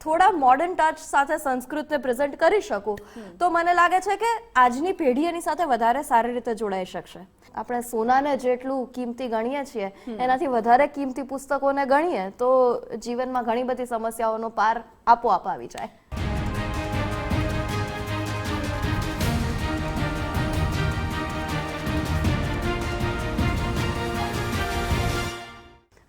થોડા modern touch સાથે સંસ્કૃતને present કરી શકું તો મને લાગે છે કે આજની પેઢી એની સાથે વધારે સારી રીતે જોડાઈ શકશે. આપણે સોનાને જેટલું કિંમતી ગણીએ છીએ એનાથી વધારે કિંમતી પુસ્તકોને ગણીએ તો જીવનમાં ઘણી બધી સમસ્યાઓનો પાર આપોઆપ આવી જાય.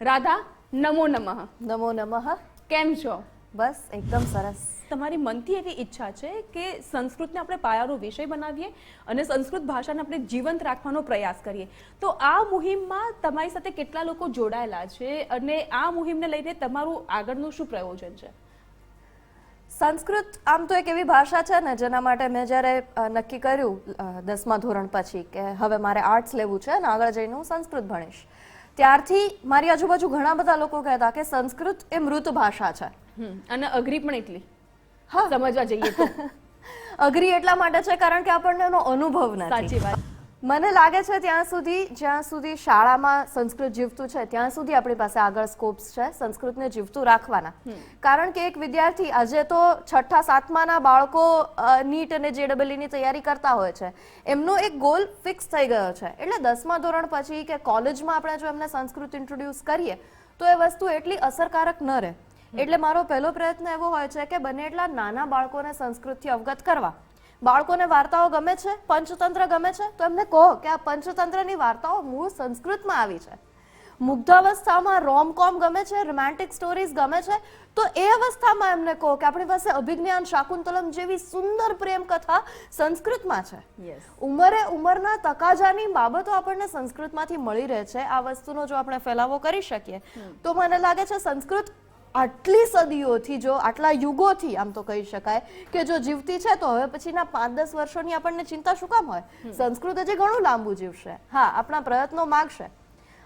રાધા નમો નમઃ. નમો નમઃ. કેમ છો? બસ એકદમ સરસ. તમારી મનથી એવી ઈચ્છા છે કે સંસ્કૃતને આપણે પાયાનો વિષય બનાવીએ અને સંસ્કૃત ભાષાને આપણે જીવંત રાખવાનો પ્રયાસ કરીએ. તો આ મુહિમમાં તમારી સાથે કેટલા લોકો જોડાયેલા છે અને આ મુહિમને લઈને તમારું આગળનું શું પ્રયોજન છે? સંસ્કૃત આમ તો એક એવી ભાષા છે ને જેના માટે મેં જ્યારે નક્કી કર્યું દસમા ધોરણ પછી કે હવે મારે આર્ટ્સ લેવું છે અને આગળ જઈને હું સંસ્કૃત ભણીશ. ત્યારથી મારી આજુબાજુ ઘણા બધા લોકો કહેતા કે સંસ્કૃત એ મૃત ભાષા છે. અને અઘરી પણ એટલી. હા. સમજવા જઈએ તો. અઘરી એટલા માટે છે કારણ કે આપણને એનો અનુભવ નથી. સાચી વાત. મને લાગે છે ત્યાં સુધી જ્યાં સુધી શાળામાં સંસ્કૃત જીવતું છે ત્યાં સુધી આપણી પાસે આગળ સ્કોપ્સ છે સંસ્કૃતને જીવતું રાખવાના. કારણ કે એક વિદ્યાર્થી આજે તો છઠ્ઠા સાતમાના બાળકો નીટ અને જેડબલીની તૈયારી કરતા હોય છે. એમનો એક ગોલ ફિક્સ થઈ ગયો છે. એટલે દસમા ધોરણ પછી કે કોલેજમાં આપણે જો એમને સંસ્કૃત ઇન્ટ્રોડ્યુસ કરીએ તો એ વસ્તુ એટલી અસરકારક ન રહે. એટલે મારો પહેલો પ્રયત્ન એવો હોય છે કે બને એટલા નાના બાળકોને સંસ્કૃતથી અવગત કરવા. બાળકોને વાર્તાઓ ગમે છે પંચતંત્ર ગમે છે તો એમને કહો કે આ પંચતંત્રની વાર્તાઓ મૂળ સંસ્કૃતમાં આવી છે. મુગ્ધાવસ્થામાં રોમકોમ ગમે છે રોમેન્ટિક સ્ટોરીઝ ગમે છે તો એ અવસ્થામાં એમને કહો કે આપણી પાસે અભિજ્ઞાન શાકુંતલમ જેવી સુંદર પ્રેમ કથા સંસ્કૃતમાં છે. ઉંમરે ઉંમરના તકાજાની બાબતો આપણને સંસ્કૃતમાંથી મળી રહે છે. આ વસ્તુનો જો આપણે ફેલાવો કરી શકીએ તો મને લાગે છે સંસ્કૃત આટલી સદીઓથી જો આટલા યુગોથી આમ તો કહી શકાય કે જો જીવતી છે તો હવે પછીના પાંચ દસ વર્ષોની આપણને ચિંતા શું કામ હોય? સંસ્કૃત હજી ઘણું લાંબુ જીવશે. હા આપણા પ્રયત્નો માગશે.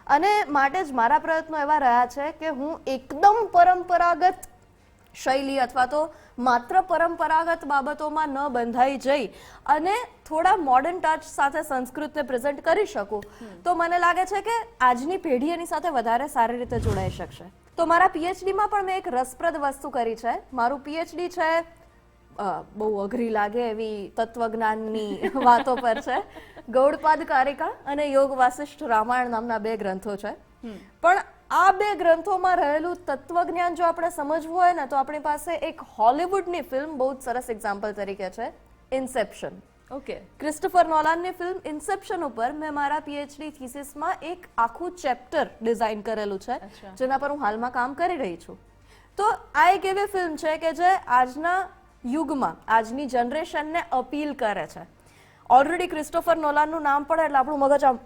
અને માટે જ મારા પ્રયત્નો એવા રહ્યા છે કે હું એકદમ પરંપરાગત શૈલી અથવા તો માત્ર પરંપરાગત બાબતોમાં ન બંધાઈ જઈ અને થોડા મોડર્ન ટચ સાથે સંસ્કૃતને પ્રેઝન્ટ કરી શકું તો મને લાગે છે કે આજની પેઢી એની સાથે વધારે સારી રીતે જોડાઈ શકશે. તો મારા પીએચડીમાં પણ મેં એક રસપ્રદ વસ્તુ કરી છે. મારું પીએચડી છે બહુ અઘરી લાગે એવી તત્વજ્ઞાનની વાતો પર છે. ગૌડપાદ કારિકા અને યોગ વાસિષ્ઠ રામાયણ નામના બે ગ્રંથો છે. પણ આ બે ગ્રંથોમાં રહેલું તત્વજ્ઞાન જો આપણે સમજવું હોય ને તો આપણી પાસે એક હોલિવૂડની ફિલ્મ બહુ જ સરસ એક્ઝામ્પલ તરીકે છે. ઇન્સેપ્શન ઓકે ક્રિસ્ટોફર નોલાનની ફિલ્મ ઇન્સેપ્શન ઉપર મેં મારા પીએચડી થીસિસમાં એક આખું ચેપ્ટર ડિઝાઇન કરેલું છે જેના પર હું હાલમાં કામ કરી રહી છું. તો આ એક એવી ફિલ્મ છે કે જે આજના યુગમાં આજની જનરેશનને અપીલ કરે છે. ઓલરેડી ક્રિસ્ટોફર નોલાનનું નામ પડે એટલે આપણું મગજ આમ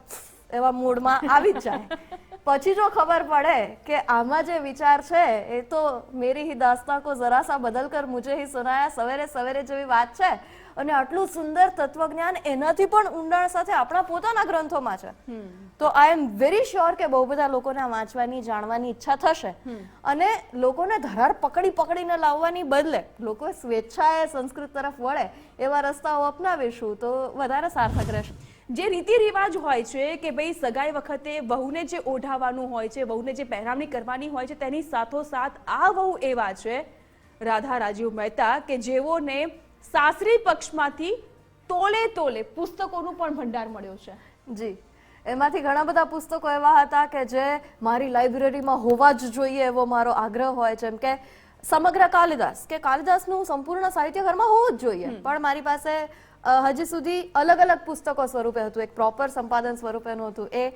એવા મૂડમાં આવી જ જાય. પછી જો ખબર પડે કે આમાં જે વિચાર છે એ તો મેરી હી દાસ્તા કો જરા સા બદલ કર મુજે ही સુનાયા સવેરે સવેરે જેવી વાત છે અને આટલું સુંદર તત્વજ્ઞાન એનાથી પણ ઊંડાણ સાથે આપણા પોતાના ગ્રંથોમાં છે. તો આઈ એમ વેરી શ્યોર કે બહુ બધા લોકોને વાંચવાની જાણવાની ઈચ્છા થશે. અને લોકોને ધરાર પકડી પકડીને લાવવાની બદલે લોકો સ્વેચ્છાએ સંસ્કૃત તરફ વળે એવા રસ્તાઓ અપનાવીશું તો વધારે સાર્થક રહેશે. જે રીતિ રિવાજ હોય છે કે ભાઈ સગાઈ વખતે વહુને જે ઓઢાવાનું હોય છે વહુને જે પહેરામણી કરવાની હોય છે તેની સાથોસાથ આ વહુ એવા છે રાધા રાજીવ મહેતા કે જેઓને સાસરી પક્ષમાંથી તોલે તોલે પુસ્તકોનું પણ ભંડાર મળ્યો છે. જી. એમાંથી ઘણા બધા પુસ્તકો એવા હતા કે જે મારી લાઇબ્રેરીમાં હોવા જ જોઈએ એવો મારો આગ્રહ હોય જેમ કે સમગ્ર કાલિદાસ. કે કાલિદાસનું સંપૂર્ણ સાહિત્ય ઘરમાં હોવું જ જોઈએ. પણ મારી પાસે હજી સુધી અલગ અલગ પુસ્તકો સ્વરૂપે હતું. એક પ્રોપર સંપાદન સ્વરૂપેનું હતું. એ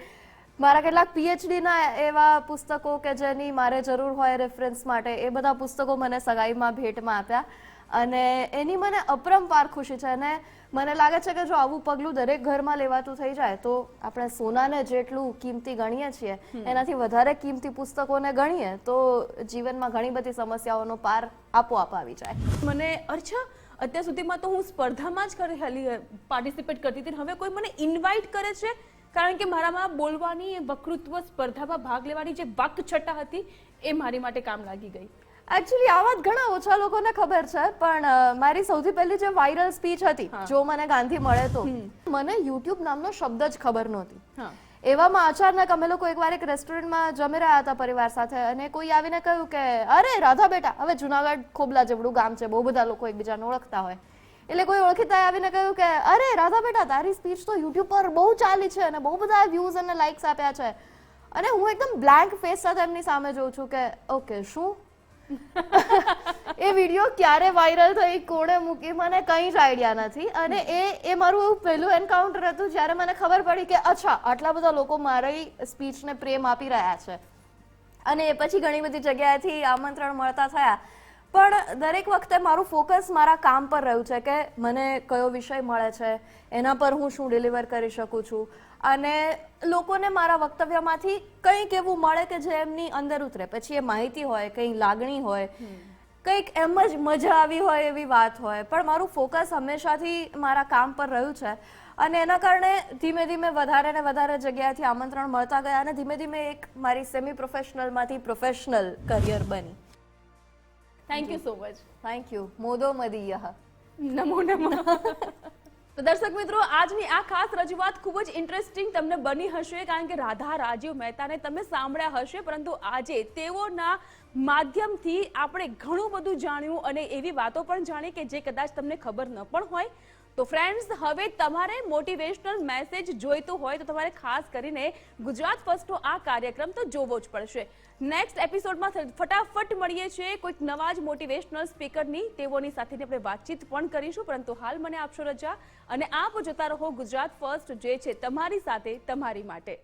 મારા કેટલાક પીએચડીના ના એવા પુસ્તકો કે જેની મારે જરૂર હોય રેફરન્સ માટે એ બધા પુસ્તકો મને સગાઈમાં ભેટમાં આપ્યા. અને એની મને અપરંપાર ખુશી છે અને મને લાગે છે કે જો આવું પગલું દરેક ઘરમાં લેવાતું થઈ જાય તો આપણે સોનાને જેટલું કિંમતી ગણીએ છીએ એનાથી વધારે કિંમતી પુસ્તકોને ગણીએ તો જીવનમાં ઘણી બધી સમસ્યાઓનો પાર આપોઆપ આવી જાય. મને અર્ચા અત્યાર સુધીમાં તો હું સ્પર્ધામાં જ કરેલી પાર્ટિસિપેટ કરતી હતી હવે કોઈ મને ઇન્વાઇટ કરે છે? કારણ કે મારામાં બોલવાની વકૃત્વ વક્તૃત્વ સ્પર્ધામાં ભાગ લેવાની જે વાકછટા હતી એ મારી માટે કામ લાગી ગઈ. એકચ્યુઅલી આ વાત ઘણા ઓછા લોકોને ખબર છે પણ મારી સૌથી પહેલી જે વાયરલ સ્પીચ હતી જો મને ગાંધી મળે તો મને યુટ્યુબ નામનો શબ્દ જ ખબર નહોતી. એવામાં અચાનક અમે લોકો એકવાર એક રેસ્ટોરન્ટમાં જમી રહ્યા હતા પરિવાર સાથે અને કોઈ આવીને કહ્યું કે અરે રાધા બેટા હવે જુનાગઢ ખોબલા જેવડું ગામ છે બહુ બધા લોકો એકબીજાને ઓળખતા હોય. એટલે કોઈ ઓળખીતા આવીને કહ્યું કે અરે રાધા બેટા તારી સ્પીચ તો યુટ્યુબ પર બહુ ચાલી છે અને બહુ બધા વ્યૂઝ અને લાઇક્સ આપ્યા છે. અને હું એકદમ બ્લેન્ક ફેસ સાથે એમની સામે જોઉં છું કે ઓકે શું એ વીડિયો ક્યારે વાયરલ થઈ, કોણે મૂકી, મને કંઈ જ આઈડિયા નથી. અને એ એ મારું પહેલું એન્કાઉન્ટર હતું જ્યારે મને ખબર પડી કે, અચ્છા, આટલા બધા લોકો મારી સ્પીચને પ્રેમ આપી રહ્યા છે. અને એ પછી ઘણી બધી જગ્યાએથી આમંત્રણ મળતા થયા. પણ દરેક વખતે મારું ફોકસ મારા કામ પર રહ્યું છે કે, મને કયો વિષય મળે છે, એના પર હું શું ડિલિવર કરી શકું છું? અને લોકોને મારા વક્તવ્યમાંથી કંઈક એવું મળે કે જે એમની અંદર ઉતરે. પછી એ માહિતી હોય કંઈ લાગણી હોય કંઈક એમ જ મજા આવી હોય એવી વાત હોય. પણ મારું ફોકસ હંમેશાથી મારા કામ પર રહ્યું છે. અને એના કારણે ધીમે ધીમે વધારે ને વધારે જગ્યાએથી આમંત્રણ મળતા ગયા અને ધીમે ધીમે એક મારી સેમી પ્રોફેશનલમાંથી પ્રોફેશનલ કરિયર બની. Thank you so much thank you Modi મદીયહ. નમો નમો. તો દર્શક મિત્રો, આજની આ ખાસ રજૂઆત ખૂબ જ ઇન્ટરેસ્ટિંગ તમને બની હશે કારણ કે રાધા, રાજીવ મહેતાને તમે સાંભળ્યા હશે. પરંતુ આજે તેઓના માધ્યમથી આપણે ઘણું બધું જાણ્યું અને એવી વાતો પણ જાણી કે જે કદાચ તમને ખબર ન પણ હોય. તો ફ્રેન્ડ્સ હવે તમારે મોટિવેશનલ મેસેજ જોઈતો હોય તો તમારે ખાસ કરીને ગુજરાત ફર્સ્ટનો આ કાર્યક્રમ તો જોવો જ પડશે. નેક્સ્ટ એપિસોડમાં ફટાફટ મળીએ છીએ કોઈક નવા જ મોટિવેશનલ સ્પીકરની તેઓની સાથેની આપણે વાતચીત પણ કરીશું, પરંતુ હાલ મને આપશો રજા. અને આપ જોતા રહો ગુજરાત ફર્સ્ટ જે છે તમારી સાથે, તમારી માટે.